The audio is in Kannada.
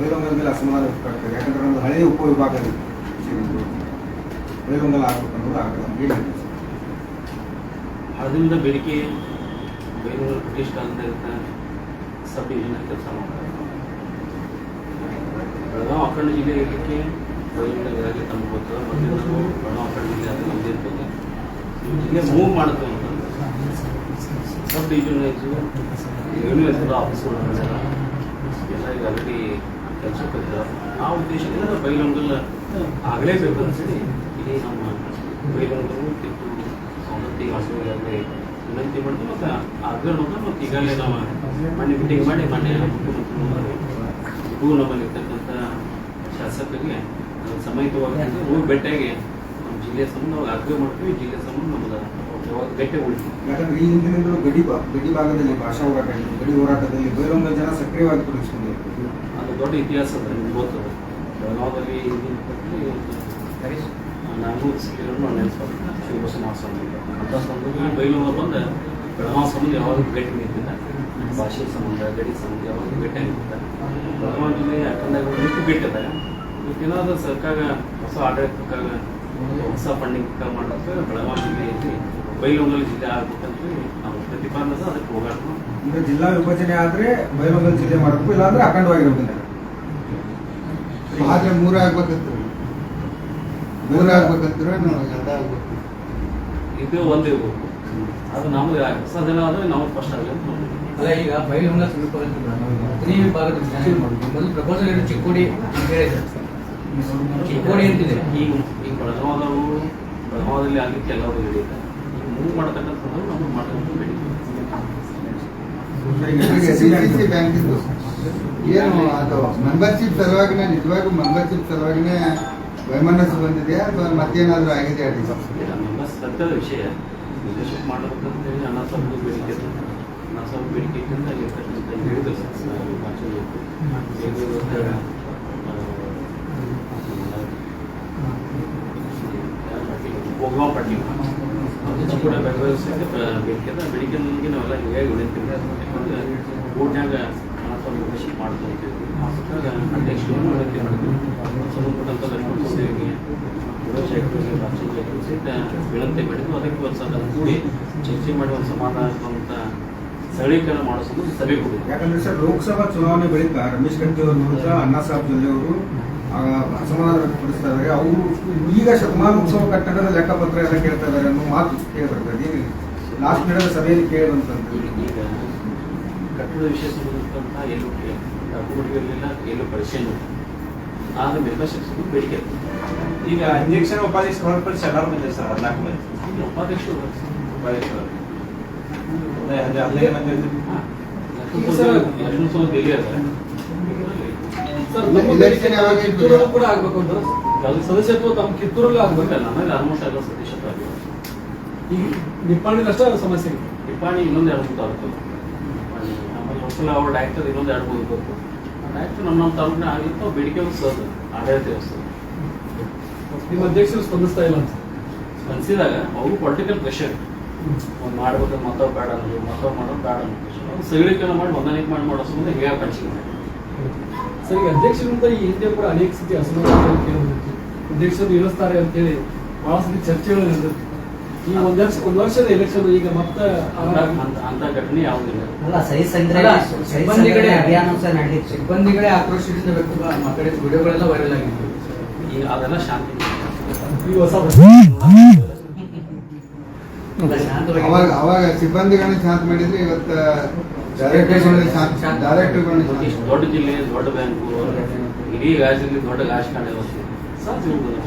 ಬೈಲೊಂಗಲ ಮೇಲೆ ಅಸಮಾಧಾನ ವ್ಯಕ್ತಪಡ್ತಾರೆ ಯಾಕಂದ್ರೆ ನಮ್ದು ಹಳೆಯ ಉಪವಿಭಾಗ ಇದೆ ಬೈಲೊಂಗಲ ಆಗ್ಬೇಕು ಅನ್ನೋದು ಆಗ್ತದೆ ಹೇಳಿ ಹಳದಿಂದ ಬೇಡಿಕೆ ಬೆಂಗಳೂರು ಬ್ರಿಟಿಷ್ ಕಾಲದಿಂದ ಸಬ್ ಡಿವಿಷನ್ ಕೆಲಸ ಮಾಡ್ತಾರೆ ಬೆಳಗಾವಿ ಅಖಂಡ ಜಿಲ್ಲೆ ಇರಲಿಕ್ಕೆ ಬೆಳಗಾವಿ ತಮಗೆ ಗೊತ್ತದ ಮೊದಲಿಂದ ಬೆಳಗಾವಿ ಅಖಂಡ ಜಿಲ್ಲೆ ಅದು ನಮ್ದು ಇರ್ತದೆ ಜಿಲ್ಲೆ ಮೂವ್ ಮಾಡುತ್ತೆ ಅಂತಂದ್ರೆ ಸಬ್ ಡಿವಿಷನ್ ಆಯಿತು ರೆವಿನ್ಯೂ ಹೆಸರು ಆಫೀಸ್ಗಳು ನಡೆಸ್ಯಾರ ಎಲ್ಲ ಈಗ ಆಲ್ರೆಡಿ ಕೆಲಸಕ್ಕೆ ಇದ್ದಾರೆ ಆ ಉದ್ದೇಶದಿಂದ ಬೈಲೊಂಗಲ್ ಆಗಲೇಬೇಕು ಅನ್ಸಲಿ ಇಲ್ಲಿ ನಮ್ಮ ಬೈಲೊಂಗಲು ಕಿತ್ತೂರು ಸವದತ್ತಿ ವಾಸವಿಗಳಲ್ಲಿ ವಿನಂತಿ ಮಾಡಿದ್ರು ಮತ್ತು ಆಗ್ರಹವನ್ನು ಮತ್ತು ಈಗಾಗಲೇ ನಾವು ಮನೆ ಮೀಟಿಂಗ್ ಮಾಡಿ ಮನೆ ಮುಖ್ಯಮಂತ್ರಿ ಇಗೂ ನಮ್ಮಲ್ಲಿ ಇರ್ತಕ್ಕಂಥ ಶಾಸಕರಿಗೆ ಸಮಯತವಾಗಿ ಹೋಗಿ ಭೇಟಿಯಾಗಿ ನಮ್ಮ ಜಿಲ್ಲೆಯ ಸಂಬಂಧ ನಾವು ಆಗ್ರಹ ಮಾಡ್ತೀವಿ, ಜಿಲ್ಲೆ ಸಂಬಂಧ ನಮ್ಮದು ಗಟ್ಟಿ ಉಳಿಸಿ ಯಾಕಂದ್ರೆ ಈ ಹಿಂದಿನಿಂದಲೂ ಗಡಿ ಬಾ ಗಡಿ ಭಾಗದಲ್ಲಿ ಭಾಷಾ ಹೋರಾಟ. ಗಡಿ ಹೋರಾಟದಲ್ಲಿ ಬೈಲೊಂಗಲ ಜನ ಸಕ್ರಿಯವಾಗಿ ತೊಡಗಿಸಿಕೊಂಡಿದ್ದಾರೆ. ಅದು ದೊಡ್ಡ ಇತಿಹಾಸ ಅದ ನಿಮ್ಗೆ ಗೊತ್ತದ ಬೆಳಗಾವದಲ್ಲಿ ಹಿಂದಿನ ನಾನು ಸಿಕ್ಕಿರೋದು ನಾನು ನೆನೆಸ್ಕೊಂಡು. ಶಿವಬಸ ಮಾಸ್ವಾಮಿ ಅಂತ. ಸಂದರ್ಭದಲ್ಲಿ ಬೈಲೂರು ಬಂದ ಬೆಳಗಾವಿ ಸಂಬಂಧ ಯಾವಾಗ ಭೇಟಿ ನಿಂತಿದ್ದ ಭಾಷೆ ಸಂಬಂಧ ಗಡಿ ಸಂಬಂಧ ಯಾವಾಗ ಭೇಟಿ ನಿಂತಿದ್ದ ಬೆಳಗಾವಿ ಜಿಲ್ಲೆ ಯಾಕಂದ್ರೆ ಭೇಟಿದ ಏನಾದರೂ ಸರ್ಕಾರ ಹೊಸ ಆಡಳಿತಕ್ಕಾಗ ಹೊಸ ಫಂಡಿಂಗ್ ಮಾಡೋಕ್ಕೆ ಬೆಳಗಾವಿ ಜಿಲ್ಲೆಯಲ್ಲಿ ಬೈಲೂರಲ್ಲಿ ಜಿಲ್ಲೆ ಆಗ್ಬೇಕಂತ ನಾವು ಪ್ರತಿಪಾದನೆ ಅದಕ್ಕೆ ಹೋಗಾಟ ಈಗ ಜಿಲ್ಲಾ ವಿಭಜನೆ ಆದ್ರೆ ಬೈಲೊಂಗಲ್ ಜಿಲ್ಲೆ ಮಾಡಬೇಕು ಇಲ್ಲಾಂದ್ರೆ ಅಖಂಡವಾಗಿರ್ಬೇಕು ಆದ್ರೆ ಮೂರ ಆಗ್ಬೇಕಂತ ಮೂರ ಆಗ್ಬೇಕಂದ್ರೆ ನಾವು ಎರಡ ಆಗ್ಬೇಕು? ಇದು ಒಂದೇ ಇರ್ಬೇಕು ಅದು ನಮ್ಗೆ ಹೊಸ ಜನ ಆದರೆ ನಾವು ಫಸ್ಟ್ ಆಗಲಿ ಅಂತ ನೋಡ್ತೀವಿ. ಅಲ್ಲ ಈಗ ಬೈಲಹೊಂಗಲ ಸಮೀಪ ಹತ್ತನೇ ವಿಭಾಗದ ಮಾಡುದು ಮೊದಲು ಪ್ರಪೋಸಲ್ ಏನು ಚಿಕ್ಕೋಡಿ ಅಂತ ಹೇಳಿದ್ರು. ಚಿಕ್ಕೋಡಿ ಅಂತಿದೆ. ಈಗ ಈಗ ಬೆಳಗಾವದವು ಬೆಳಗಾವದಲ್ಲಿ ಆಗಲಿಕ್ಕೆ ಕೆಲವರು ಹೇಳಿದ್ದಾರೆ ಮೂವ್ ಮಾಡತಕ್ಕಂಥದ್ದು ನಾವು ಮಾಡ್ತಕ್ಕಂಥ ಏನು ಅದು ಮೆಂಬರ್ಶಿಪ್ ಸಲುವಾಗಿನೇ ನಿಜವಾಗೂ ಮೆಂಬರ್ಶಿಪ್ ಸಲುವಾಗಿನೇ ವೈಮನಸ್ಸು ಬಂದಿದೆಯಾ ಅಥವಾ ಮತ್ತೇನಾದರೂ ಆಗಿದೆ ಅಡಿ ಸತ್ಯದ ವಿಷಯ ಲೀಡರ್ಶಿಪ್ ಮಾಡಬೇಕಂತೇಳಿ ಹಣ ಸ್ವಲ್ಪ ಬೇಡಿಕೆ. ಅಣ್ಣ ಸ್ವಲ್ಪ ಬೇಡಿಕೆ ಇರ್ತಕ್ಕಂಥ ಹೇಳಿದ್ರು ಸರ್ ಕೂಡ ನಮಗೆ ನಾವೆಲ್ಲ ಅದಕ್ಕೆ ಒಂದು ಕೂಡಿ ಚರ್ಚೆ ಮಾಡಿ ಒಂದು ಸಮಾಧಾನವಂತ ಸರಳೀಕರಣ ಮಾಡೋ ಸಂಬಂಧ ಸಭೆ ಕೊಡಿದ್ವಿ ಯಾಕಂದ್ರೆ ಸರ್, ಲೋಕಸಭಾ ಚುನಾವಣೆ ಬಳಿಕ ರಮೇಶ್ ಅವರ ಅಣ್ಣಾ ಸಾಹೇಬ್ ಜೊಲ್ಲೆ ಅವರು ಅಸಮಾಧಾನ ವ್ಯಕ್ತಪಡಿಸ್ತಾ ಇದ್ದಾರೆ. ಅವರು ಈಗ ಶತಮಾನೋತ್ಸವ ಕಟ್ಟಡದ ಲೆಕ್ಕಪತ್ರ ಎಲ್ಲ ಕೇಳ್ತಾ ಇದ್ದಾರೆ ಅನ್ನೋ ಮಾತು ಕೇಳಿಬರ್ತದೆ ಈಗ ಲಾಸ್ಟ್ ನಡೆದ ಸಭೆಯಲ್ಲಿ ಕೇಳಿದಂತಂದ್ರೆ ಈಗ ಕಟ್ಟಡದ ವಿಷಯ ಸಂಬಂಧಪಟ್ಟಂತಹ ಎಲ್ಲೂ ಹುಡುಗರಿಗೆಲ್ಲ ಎಲ್ಲೂ ಪರಿಚಯ ಆದ್ರೆ ಮೆಂಬರ್ಶಿಪ್ ಬೇಡಿಕೆ. ಈಗ ಅಧ್ಯಕ್ಷರ ಉಪಾಧ್ಯಕ್ಷರು ಹೊರತುಪಡಿಸಿ ಎಲ್ಲರೂ ಬಂದಿದೆ ಸರ್ ಹದಿನಾಲ್ಕು ಮಂದಿ. ಉಪಾಧ್ಯಕ್ಷರು ಉಪಾಧ್ಯಕ್ಷರು ಅದೇ ಹದಿನೈದು ಹದಿನೈದು ಮಂದಿ ಅದ ಸರ್ ಇಲ್ಲ, ನಮ್ಮ election ಬೇಡಿಕೆ ಯಾವಾಗ ಇರ್ತದೆ? ಕಿತ್ತೂರಲ್ಲೂ ಕೂಡ ಆಗ್ಬೇಕು ಅಂತ ಸದಸ್ಯತ್ವ ತಮ್ಮ ಕಿತ್ತೂರಲ್ಲೂ ಆಲ್ಮೋಸ್ಟ್ ಎಲ್ಲ ಸತೀಶತ್ವ ಆಗಿದೆ ಈಗ ಅಷ್ಟೇ ಅದು ಸಮಸ್ಯೆ ಇದೆ. ಟಿಪ್ಪಾಣಿ ಇನ್ನೊಂದು ಎರಡು ಮೂರು ತಾಲೂಕು. ಆಮೇಲೆ ಒಂದ್ಸಲ ಅವ್ರ ಡೈರೆಕ್ಟರ್ ಇನ್ನೊಂದು ಎರಡು ಮೂರು ಗೊತ್ತು ಡೈರೆಕ್ಟರ್ ನಮ್ಮ ನಮ್ಮ ತಾಲೂಕಿನ ಆಗಿತ್ತು ಬೇಡಿಕೆ ಸರ್ ಆಡಳಿತ ವ್ಯವಸ್ಥೆ. ನಿಮ್ಮ ಅಧ್ಯಕ್ಷರು ಸ್ಪಂದಿಸ್ತಾ ಇಲ್ಲ ಅಂತ. ಅನ್ಸಿದಾಗ ಅವರು ಪೊಲಿಟಿಕಲ್ ಪ್ರೆಷರ್ ಒಂದು ಮಾಡ್ಬೇಕಂದ್ರೆ ಮತ್ತವ್ ಬೇಡ ಅನ್ನೋದು ಮತ್ತವ್ ಮಾಡೋದು ಬೇಡ ಅವ್ರು ಸರಳೀಕರಣ ಮಾಡಿ ಹೊಂದಾಣಿಕೆ ಮಾಡಿ ಮಾಡೋ ಸಂಬಂಧ ಹೇಗೆ ಪಂಚಿಕೆ ಮಾಡಿ ಸರ್ ಈಗ ಅಧ್ಯಕ್ಷರಿಂದ ಈ ಹಿಂದೆ ಕೂಡ ಅನೇಕ ಸತಿ ಅಸಮಾಧಾನ ಕೇಳಿದ್ರು ಅಧ್ಯಕ್ಷರು ಇಳಿಸ್ತಾರೆ ಅಂತೇಳಿ ಬಹಳ ಸತಿ ಚರ್ಚೆಗಳು ನಡೆದಿತ್ತು. ಈ ಒಂದ್ ವರ್ಷ ಒಂದ್ ವರ್ಷದ ಎಲೆಕ್ಷನ್ ಈಗ ಮತ್ತೆ ಅಂತ ಘಟನೆ ಯಾವುದಿಲ್ಲ. ಅಲ್ಲ ಸಹಿ ಸಂಗ್ರಹ ಸಿಬ್ಬಂದಿಗಳೇ ಅಭಿಯಾನ ಸಹ ನಡೆದಿತ್ತು. ಸಿಬ್ಬಂದಿಗಳೇ ಆಕ್ರೋಶದಿಂದ ವ್ಯಕ್ತ ಮಾತಾಡಿದ ವಿಡಿಯೋಗಳೆಲ್ಲ ವೈರಲ್ ಆಗಿತ್ತು. ಈಗ ಅದೆಲ್ಲ ಶಾಂತಿ ಈ ಹೊಸ ಅವಾಗ ಅವಾಗ ಸಿಬ್ಬಂದಿಗಳನ್ನ ಶಾಂತ ಮಾಡಿದ್ರೆ ಇವತ್ತು ಡೈರೆಕ್ಟರ್ಗಳನ್ನ ಶಾಂತ ಡೈರೆಕ್ಟರ್ಗಳನ್ನ ಶಾಂತ ಇಷ್ಟು ದೊಡ್ಡ ಜಿಲ್ಲೆ ದೊಡ್ಡ ಬ್ಯಾಂಕು ಇಡೀ ರಾಜ್ಯದಲ್ಲಿ ದೊಡ್ಡ ರಾಜಕಾರಣ ವ್ಯವಸ್ಥೆ ಸಾಧ್ಯ ಹೋಗೋದು